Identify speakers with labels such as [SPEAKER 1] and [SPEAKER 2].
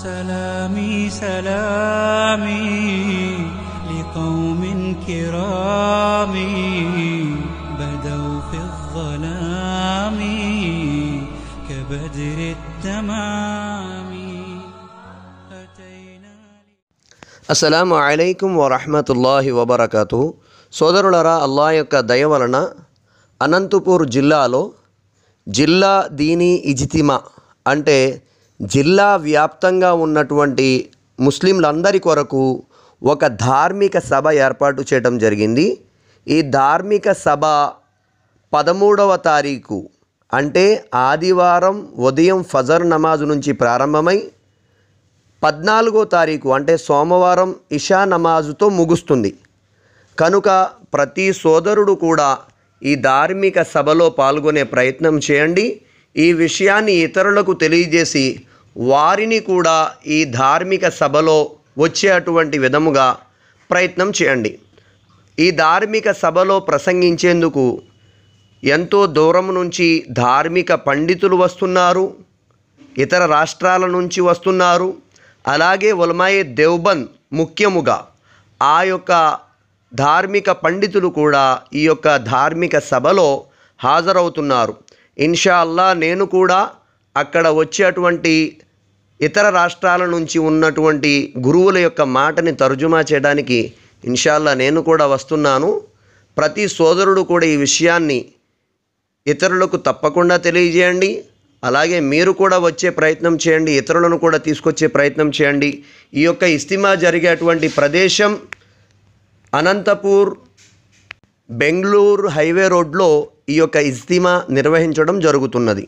[SPEAKER 1] سلامي لقوم كرام بدوا في الظلام كبدر التمام أتينا
[SPEAKER 2] అస్సలాము అలైకుం వరహమతుల్లాహి వబర్కతు సోదరులరా అల్లా యొక్క దయ వలన అనంతపూర్ జిల్లాలో జిల్లా దీని ఇజితిమా అంటే జిల్లా వ్యాప్తంగా ఉన్నటువంటి ముస్లింలందరి కొరకు ఒక ధార్మిక సభ ఏర్పాటు చేయడం జరిగింది. ఈ ధార్మిక సభ పదమూడవ తారీఖు అంటే ఆదివారం ఉదయం ఫజర్ నమాజ్ నుంచి ప్రారంభమై పద్నాలుగో తారీఖు అంటే సోమవారం ఇషా నమాజుతో ముగుస్తుంది. కనుక ప్రతి సోదరుడు కూడా ఈ ధార్మిక సభలో పాల్గొనే ప్రయత్నం చేయండి. ఈ విషయాన్ని ఇతరులకు తెలియజేసి వారిని కూడా ఈ ధార్మిక సభలో వచ్చేటువంటి విధముగా ప్రయత్నం చేయండి. ఈ ధార్మిక సభలో ప్రసంగించేందుకు ఎంతో దూరం నుంచి ధార్మిక పండితులు వస్తున్నారు ఇతర రాష్ట్రాల నుంచి వస్తున్నారు. అలాగే ఉలమాయే దేవ్బంద్ ముఖ్యముగా ఆ యొక్క ధార్మిక పండితులు కూడా ఈ యొక్క ధార్మిక సభలో హాజరవుతున్నారు. ఇన్షా అల్లా నేను కూడా అక్కడ వచ్చేటువంటి ఇతర రాష్ట్రాల నుంచి ఉన్నటువంటి గురువుల యొక్క మాటని తర్జుమా చేయడానికి ఇన్షాల్లా నేను కూడా వస్తున్నాను. ప్రతి సోదరుడు కూడా ఈ విషయాన్ని ఇతరులకు తప్పకుండా తెలియజేయండి. అలాగే మీరు కూడా వచ్చే ప్రయత్నం చేయండి. ఇతరులను కూడా తీసుకొచ్చే ప్రయత్నం చేయండి. ఈ యొక్క ఇస్తిమా జరిగేటువంటి ప్రదేశం అనంతపూర్ బెంగళూరు హైవే రోడ్లో ఈ యొక్క ఇస్తిమా నిర్వహించడం జరుగుతున్నది.